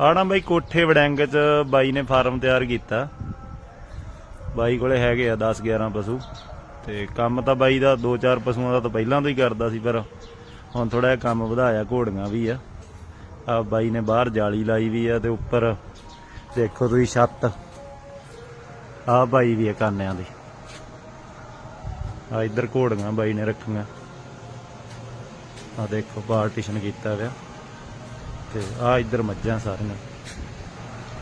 ਆਣਾ ਬਾਈ ਕੋਠੇ ਵੜੈਂਗ ਚ ਬਾਈ ਨੇ ਫਾਰਮ ਤਿਆਰ ਕੀਤਾ। ਬਾਈ ਕੋਲੇ ਹੈਗੇ ਆ 10 11 ਪਸ਼ੂ। ਤੇ ਕੰਮ ਤਾਂ ਬਾਈ ਦਾ 2-4 ਪਸ਼ੂਆਂ ਦਾ ਤਾਂ ਪਹਿਲਾਂ ਤੋਂ ਹੀ ਕਰਦਾ ਸੀ, ਪਰ ਹੁਣ ਥੋੜਾ ਜਿਹਾ ਕੰਮ ਵਧਾਇਆ, ਘੋੜੀਆਂ ਵੀ ਆ। ਆ ਬਾਈ ਨੇ ਬਾਹਰ ਜਾਲੀ ਲਾਈ ਵੀ ਆ ਤੇ ਉੱਪਰ ਦੇਖੋ ਤੁਸੀਂ ਛੱਤ। ਆ ਬਾਈ ਵੀ ਆ ਕਾਨਿਆਂ ਦੀ। ਆ ਇੱਧਰ ਘੋੜੀਆਂ ਬਾਈ ਨੇ ਰੱਖੀਆਂ। ਆ ਦੇਖੋ ਪਾਰਟੀਸ਼ਨ ਕੀਤਾ ਹੋਇਆ। ਤੇ ਆ ਇੱਧਰ ਮੱਝਾਂ ਸਾਰੀਆਂ।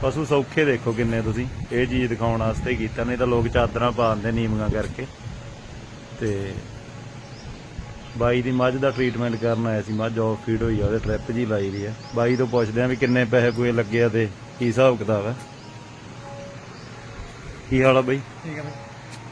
ਪਸ਼ੂ ਸੌਖੇ ਦੇਖੋ ਕਿੰਨੇ ਤੁਸੀਂ। ਇਹ ਚੀਜ਼ ਦਿਖਾਉਣ ਵਾਸਤੇ ਕੀਤਾ ਨਹੀਂ ਤਾਂ ਲੋਕ ਚਾਦਰਾਂ ਪਾ ਦਿੰਦੇ ਨੀਵੀਆਂ ਕਰਕੇ। ਤੇ ਬਾਈ ਦੀ ਮੱਝ ਦਾ ਟ੍ਰੀਟਮੈਂਟ ਕਰਨ ਆਇਆ ਸੀ ਮੱਝ ਆਫ ਫੀਡ ਹੋਈ ਆ ਉਹਦੇ ਟ੍ਰਿਪ ਜੀ ਲਾਈ ਦੀ ਆ। ਬਾਈ ਤੋਂ ਪੁੱਛਦੇ ਆ ਵੀ ਕਿੰਨੇ ਪੈਸੇ ਪੂਏ ਲੱਗੇ ਆ ਤੇ ਕੀ ਹਿਸਾਬ ਕਿਤਾਬ ਹੈ ਕੀ ਹਾਲ ਆ ਬਾਈ? ਠੀਕ ਹੈ ਬਈ।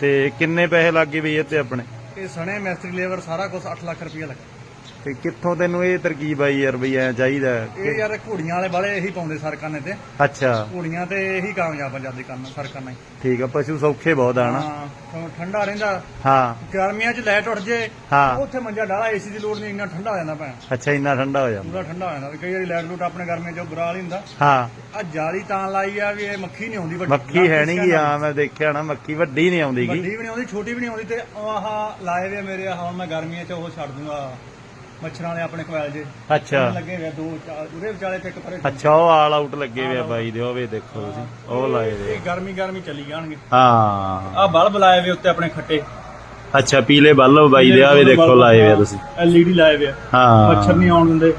ਤੇ ਕਿੰਨੇ ਪੈਸੇ ਲੱਗੇ ਬਈ ਇਹ ਤੇ ਆਪਣੇ? ਇਹ ਸਣੇ ਮੈਸਤਰੀ ਲੇਬਰ ਸਾਰਾ ਕੁਝ 8 ਲੱਖ ਰੁਪਇਆ ਲੱਗਾ। ਤੇ ਕਿੱਥੋਂ ਤੈਨੂੰ ਇਹ ਤਰਕੀਬ ਆਈ ਯਾਰ ਬਈ ਐ ਚਾਹੀਦਾ? ਇਹ ਯਾਰ ਘੋੜੀਆਂ ਵਾਲੇ ਬਾਲੇ ਇਹੀ ਪਾਉਂਦੇ ਸਰਕਾਨੇ ਤੇ। ਅੱਛਾ। ਘੋੜੀਆਂ ਤੇ ਇਹੀ ਕਾਮਯਾਬ ਆ ਜਾਂਦੇ ਕਰਨ ਸਰਕਾਨਾਂ ਠੀਕ ਆ ਪਸ਼ੂ ਸੌਖੇ ਬਹੁਤ ਆ ਨਾ। ਹਾਂ ਠੰਡਾ ਰਹਿੰਦਾ। ਹਾਂ। ਗਰਮੀਆਂ 'ਚ ਲਾਈਟ ਉੱਠ ਜੇ ਹਾਂ। ਉੱਥੇ ਮੰਜਾ ਡਾਲਾ ਏਸੀ ਦੀ ਲੋੜ ਨਹੀਂ ਇੰਨਾ ਠੰਡਾ ਹੋ ਜਾਂਦਾ ਭੈਣ। ਅੱਛਾ ਇੰਨਾ ਠੰਡਾ ਹੋ ਜਾਂਦਾ। ਪੂਰਾ ਠੰਡਾ ਹੋ ਜਾਂਦਾ ਕਈ ਵਾਰੀ ਲਾਈਟ ਲੂਟ ਆਪਣੇ ਗਰਮੀਆਂ 'ਚ ਬੁਰਾ ਹਾਲ ਹੁੰਦਾ। ਹਾਂ। ਆ ਜਾਲੀ ਤਾਂ ਲਾਈ ਆ ਵੀ ਇਹ ਮੱਖੀ ਨਹੀਂ ਆਉਂਦੀ ਵੱਡੀ। ਮੱਖੀ ਹੈ ਨਹੀਂ ਹਾਂ ਮੈਂ ਦੇਖਿਆ ਨਾ ਮੱਖੀ ਵੱਡੀ ਨਹੀਂ ਆਉਂਦੀ ਗੀ। ਵੱਡੀ ਵੀ ਨਹੀਂ ਆਉਂਦੀ ਛੋਟੀ ਵੀ ਨਹੀਂ ਆਉਂਦੀ ਤੇ ਆਹ ਲਾਏ ਵੇ ਮੇਰੇ ਹੁਣ ਮੈਂ ਗਰਮੀਆਂ 'ਚ ਉਹ ਛੱਡ ਦੂੰਗਾ। ਮੱਛਰਾਂ ਵਾਲੇ ਆਪਣੇ ਕੋਲ ਜੇ। ਅੱਛਾ। ਲੱਗੇ ਵੇ ਦੋ ਚਾਰ ਉਹਦੇ ਵਿਚਾਲੇ ਤੇ ਇੱਕ ਪਰੇ ਅੱਛਾ ਉਹ ਆਲ ਆਊਟ ਲੱਗੇ ਹੋਏ ਆ ਬਾਈ ਦੇ ਉਹ ਵੀ ਦੇਖੋ ਤੁਸੀਂ ਉਹ ਲਾਏ ਇਹ ਗਰਮੀ ਗਰਮੀ ਚੱਲੀ ਜਾਣਗੇ। ਹਾਂ। ਆ ਬਲਬ ਲਾਏ ਵੇ ਉੱਤੇ ਆਪਣੇ ਖੱਟੇ। ਅੱਛਾ ਪੀਲੇ ਬੱਲਬ ਬਾਈ ਦੇ ਆ ਵੀ ਦੇਖੋ ਲਾਏ ਵੇ ਆ ਤੁਸੀਂ। ਐਲਈਡੀ ਲਾਏ ਵੇ ਆ। ਹਾਂ। ਮੱਛਰ ਨਹੀਂ ਆਉਣ ਦਿੰਦੇ।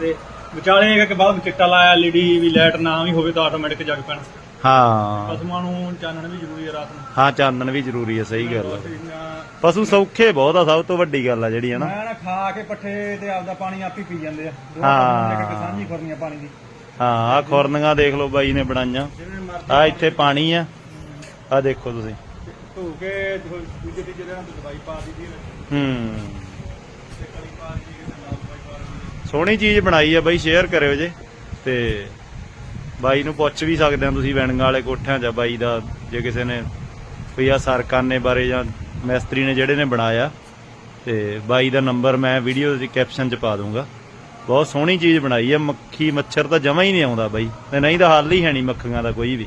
ਤੇ ਵਿਚਾਲੇ ਇੱਕ ਬਲਬ ਚਿੱਟਾ ਲਾਇਆ ਐਲਈਡੀ ਵੀ ਲਾਈਟ ਨਾ ਵੀ ਹੋਵੇ ਤਾਂ ਆਟੋਮੈਟਿਕ ਜਗ ਪੈਣਾ। ਹਾਂ। ਪਸ਼ੂਆਂ ਨੂੰ ਚਾਨਣ ਵੀ ਜ਼ਰੂਰੀ ਹੈ ਰਾਤ ਨੂੰ। ਹਾਂ ਚਾਨਣ ਵੀ ਜ਼ਰੂਰੀ ਹੈ ਸਹੀ ਗੱਲ ਹੈ ਨਾ- ਪਸ਼ੂ ਸੌਖੇ ਬਹੁਤ ਆ ਸਭ ਤੋਂ ਵੱਡੀ ਗੱਲ ਆ ਜਿਹੜੀ ਹੈ ਨਾ। ਮੈਂ ਨਾ ਖਾ ਕੇ ਪੱਠੇ ਤੇ ਆਪਦਾ ਪਾਣੀ ਆਪ ਹੀ ਪੀ ਜਾਂਦੇ ਆ। ਹਾਂ। ਇੱਕ ਸਾਂਝੀ ਕਰਨੀ ਆ ਪਾਣੀ ਦੀ। ਹਾਂ ਆ ਖੁਰਨੀਆਂ ਦੇਖ ਲਓ ਬਾਈ ਨੇ ਬਣਾਈਆਂ। ਆ ਇੱਥੇ ਪਾਣੀ ਆ। ਆ ਦੇਖੋ ਤੁਸੀਂ। ਧੋ ਕੇ ਦੂਜੇ ਤੀਜੇ ਦਿਨ ਦਵਾਈ ਪਾ ਦਿੱਤੀ ਹੂੰ। ਸੋਹਣੀ ਚੀਜ਼ ਬਣਾਈ ਆ ਬਾਈ ਸ਼ੇਅਰ ਕਰਿਓ ਜੇ। ਤੇ ਬਾਈ ਨੂੰ ਪੁੱਛ ਵੀ ਸਕਦੇ ਆ ਤੁਸੀਂ ਵੈਣਗਾ ਵਾਲੇ ਕੋਠਿਆਂ 'ਚ ਬਾਈ ਦਾ ਜੇ ਕਿਸੇ ਨੇ ਕੋਈ ਆ ਸਰਕਾਨੇ ਬਾਰੇ ਜਾਂ ਮਿਸਤਰੀ ਨੇ ਜਿਹੜੇ ਨੇ ਬਣਾਇਆ ਤੇ ਬਾਈ ਦਾ ਨੰਬਰ ਮੈਂ ਵੀਡੀਓ ਦੇ ਕੈਪਸ਼ਨ 'ਚ ਪਾ ਦੂੰਗਾ। ਬਹੁਤ ਸੋਹਣੀ ਚੀਜ਼ ਬਣਾਈ ਹੈ ਮੱਖੀ ਮੱਛਰ ਤਾਂ ਜਮਾ ਹੀ ਨਹੀਂ ਆਉਂਦਾ ਬਾਈ। ਤੇ ਨਹੀਂ ਤਾਂ ਹੱਲ ਹੀ ਹੈ ਨਹੀਂ ਮੱਖੀਆਂ ਦਾ ਕੋਈ ਵੀ।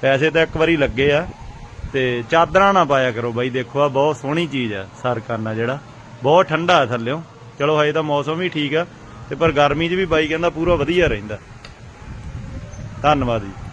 ਪੈਸੇ ਤਾਂ ਇੱਕ ਵਾਰੀ ਲੱਗੇ ਆ ਤੇ ਚਾਦਰਾਂ ਨਾ ਪਾਇਆ ਕਰੋ ਬਾਈ, ਦੇਖੋ ਆ ਬਹੁਤ ਸੋਹਣੀ ਚੀਜ਼ ਆ ਸਰਕਾਨਾ ਜਿਹੜਾ। ਬਹੁਤ ਠੰਡਾ ਥੱਲਿਓਂ। ਚਲੋ ਹਜੇ ਤਾਂ ਮੌਸਮ ਵੀ ਠੀਕ ਆ, ਤੇ ਪਰ ਗਰਮੀ 'ਚ ਵੀ ਬਾਈ ਕਹਿੰਦਾ ਪੂਰਾ ਵਧੀਆ ਰਹਿੰਦਾ। ਧੰਨਵਾਦ ਜੀ।